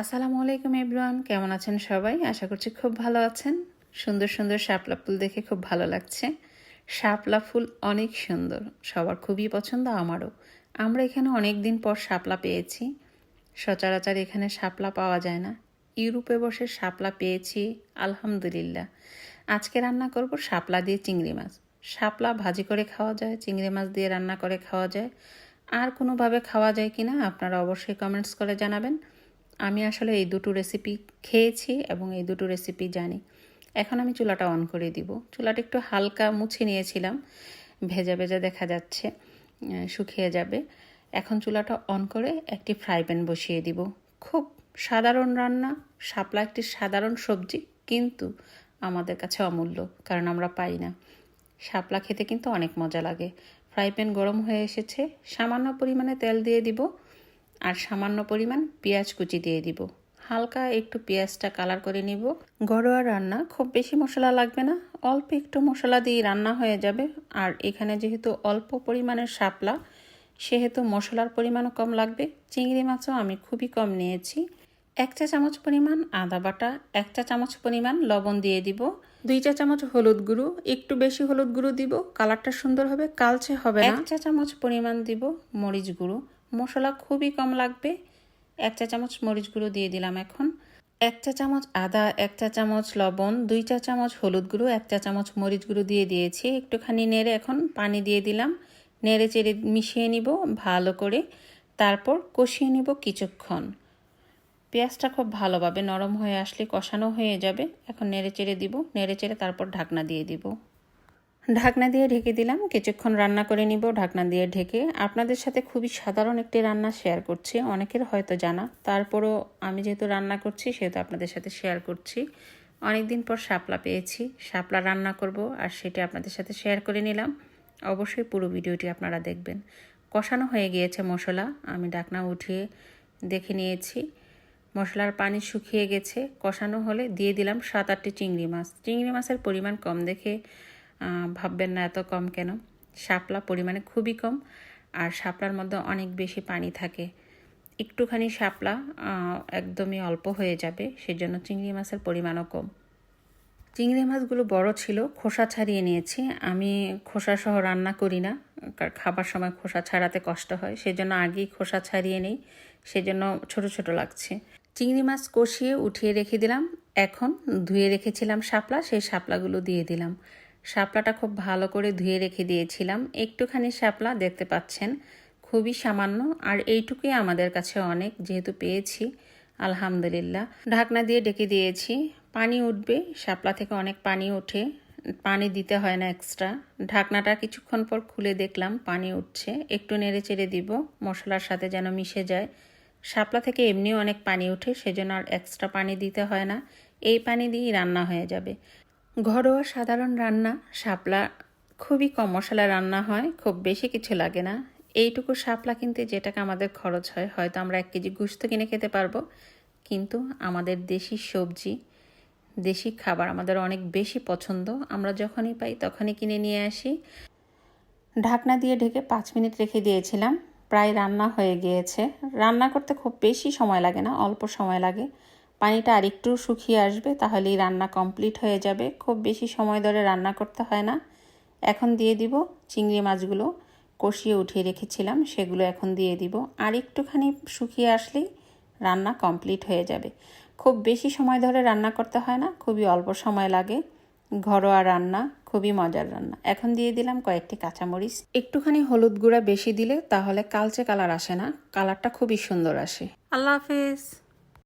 আসসালামু আলাইকুম এভরিওয়ান, কেমন আছেন সবাই? আশা করছি খুব ভালো আছেন। সুন্দর সুন্দর শাপলা ফুল দেখে খুব ভালো লাগছে। শাপলা ফুল অনেক সুন্দর, সবার খুবই পছন্দ, আমারও। আমরা এখানে অনেক দিন পর শাপলা পেয়েছি। সচরাচর এখানে শাপলা পাওয়া যায় না। ইউরোপে বসে শাপলা পেয়েছি, আলহামদুলিল্লাহ। আজকে রান্না করব শাপলা দিয়ে চিংড়ি মাছ। শাপলা ভাজি করে খাওয়া যায়, চিংড়ি মাছ দিয়ে রান্না করে খাওয়া যায়। আর কোনোভাবে খাওয়া যায় কি না আপনারা অবশ্যই কমেন্টস করে জানাবেন। আমি আসলে এই দুটো রেসিপি খেয়েছি এবং এই দুটো রেসিপি জানি। এখন আমি চুলাটা অন করে দিব। চুলাটা একটু হালকা মুছে নিয়েছিলাম। ভেজা ভেজা দেখা যাচ্ছে শুকিয়ে যাবে। এখন চুলাটা অন করে একটি ফ্রাই প্যান বসিয়ে দিব। খুব সাধারণ রান্না, শাপলা একটি সাধারণ সবজি, কিন্তু আমাদের কাছে অমূল্য, কারণ আমরা পাই না। শাপলা খেতে কিন্তু অনেক মজা লাগে। ফ্রাই প্যান গরম হয়ে এসেছে, সামান্য পরিমাণে তেল দিয়ে দিব। আর সামান্য পরিমাণ পেঁয়াজ কুচি দিয়ে দিব। হালকা একটু পেঁয়াজটা কালার করে নিব। ঘরোয়া রান্না, খুব বেশি মশলা লাগবে না। অল্প একটু মশলা দিয়ে রান্না হয়ে যাবে। আর এখানে যেহেতু অল্প পরিমাণের শাপলা, সেহেতু মশলার পরিমাণও কম লাগবে। চিংড়ি মাছও আমি খুবই কম নিয়েছি। এক চা চামচ পরিমাণ আদা বাটা, এক চা চামচ পরিমাণ লবণ দিয়ে দিব। দুই চা চামচ হলুদ গুঁড়ো, একটু বেশি হলুদ গুঁড়ো দিব। কালারটা সুন্দর হবে, কালচে হবে এক চা চামচ পরিমাণ দিব মরিচ গুঁড়ো। মশলা খুবই কম লাগবে। এক চা চামচ মরিচ গুঁড়ো দিয়ে দিলাম এখন। এক চা চামচ আদা, এক চা চামচ লবণ, দুই চা চামচ হলুদ গুঁড়ো, এক চা চামচ মরিচ গুঁড়ো দিয়ে দিয়েছি। একটুখানি নেড়ে এখন পানি দিয়ে দিলাম। নেড়ে চেড়ে মিশিয়ে নিব ভালো করে। তারপর কষিয়ে নিব কিছুক্ষণ। পেঁয়াজটা খুব ভালোভাবে নরম হয়ে আসলে কষানো হয়ে যাবে। এখন নেড়ে চেড়ে দিব। নেড়ে চেড়ে তারপর ঢাকনা দিয়ে দিব। ঢাকনা দিয়ে ঢেকে দিলাম। কিছুক্ষণ রান্না করে নিব, ঢাকনা দিয়ে ঢেকে। আপনাদের সাথে খুবই সাধারণ একটি রান্না শেয়ার করছি। অনেকের হয়তো জানা। তারপরও আমি যেহেতু রান্না করছি, সেহেতু আপনাদের সাথে শেয়ার করছি। অনেক দিন পর শাপলা পেয়েছি। শাপলা রান্না করব আর সেটা আপনাদের সাথে শেয়ার করে নিলাম। অবশ্যই পুরো ভিডিওটি আপনারা দেখবেন। কষানো হয়ে গিয়েছে মশলা। আমি ঢাকনা উঠিয়ে দেখে নিয়েছি। মশলার পানি শুকিয়ে গেছে। কষানো হলে দিয়ে দিলাম সাত আটটি চিংড়ি মাছ। চিংড়ি মাছের পরিমাণ কম দেখে ভাববেন না এত কম কেন? শাপলা পরিমাণে খুবই কম, আর শাপলার মধ্যে অনেক বেশি পানি থাকে। একটুখানি শাপলা একদমই অল্প হয়ে যাবে, সেজন্য চিংড়ি মাছের পরিমাণও কম। চিংড়ি মাছগুলো বড় ছিল, খোসা ছাড়িয়ে নিয়েছি। আমি খোসা সহ রান্না করি না খাবার সময় খোসা ছাড়াতে কষ্ট হয়, সেজন্য আগেই খোসা ছাড়িয়ে নেই, সেজন্য ছোট ছোট লাগছে। চিংড়ি মাছ কষিয়ে উঠিয়ে রেখে দিলাম। এখন ধুয়ে রেখেছিলাম শাপলা, সেই শাপলাগুলো দিয়ে দিলাম। শাপলাটা খুব ভালো করে ধুয়ে রেখে দিয়েছিলাম। একটুখানি শাপলা দেখতে পাচ্ছেন, খুবই সামান্য, আর এইটুকুই আমাদের কাছে অনেক, যেহেতু পেয়েছি, আলহামদুলিল্লাহ। ঢাকনা দিয়ে ডেকে দিয়েছি, পানি উঠবে, শাপলা থেকে অনেক পানি ওঠে, পানি দিতে হয় না এক্সট্রা ঢাকনাটা কিছুক্ষণ পর খুলে দেখলাম, পানি উঠছে, একটু নেড়ে চেড়ে দিব, মশলার সাথে যেন মিশে যায়। শাপলা থেকে এমনিও অনেক পানি ওঠে, সেজন্য আর এক্সট্রা পানি দিতে হয় না, এই পানি দিয়েই রান্না হয়ে যাবে। ঘরোয়া সাধারণ রান্না, শাপলা, খুবই কম মশলা রান্না হয়, খুব বেশি কিছু লাগে না। এইটুকু শাপলা কিনতে যে টাকা আমাদের খরচ হয়, হয়তো আমরা এক কেজি গুস্ত কিনে খেতে পারব। কিন্তু আমাদের দেশি সবজি, দেশি খাবার আমাদের অনেক বেশি পছন্দ। আমরা যখনই পাই তখনই কিনে নিয়ে আসি। ঢাকনা দিয়ে ঢেকে পাঁচ মিনিট রেখে দিয়েছিলাম। প্রায় রান্না হয়ে গিয়েছে। রান্না করতে খুব বেশি সময় লাগে না, অল্প সময় লাগে। পানিটা আরেকটু শুকিয়ে আসবে, তাহলেই রান্না কমপ্লিট হয়ে যাবে। খুব বেশি সময় ধরে রান্না করতে হয় না। এখন দিয়ে দিব চিংড়ি মাছগুলো। কষিয়ে উঠিয়ে রেখেছিলাম, সেগুলো এখন দিয়ে দিব। আর একটুখানি শুকিয়ে আসলেই রান্না কমপ্লিট হয়ে যাবে। খুব বেশি সময় ধরে রান্না করতে হয় না, খুবই অল্প সময় লাগে। ঘরোয়া রান্না, খুবই মজার রান্না। এখন দিয়ে দিলাম কয়েকটি কাঁচামরিচ। একটুখানি হলুদ গুঁড়া বেশি দিলে তাহলে কালচে কালার আসে না, কালারটা খুবই সুন্দর আসে। আল্লাহ হাফেজ।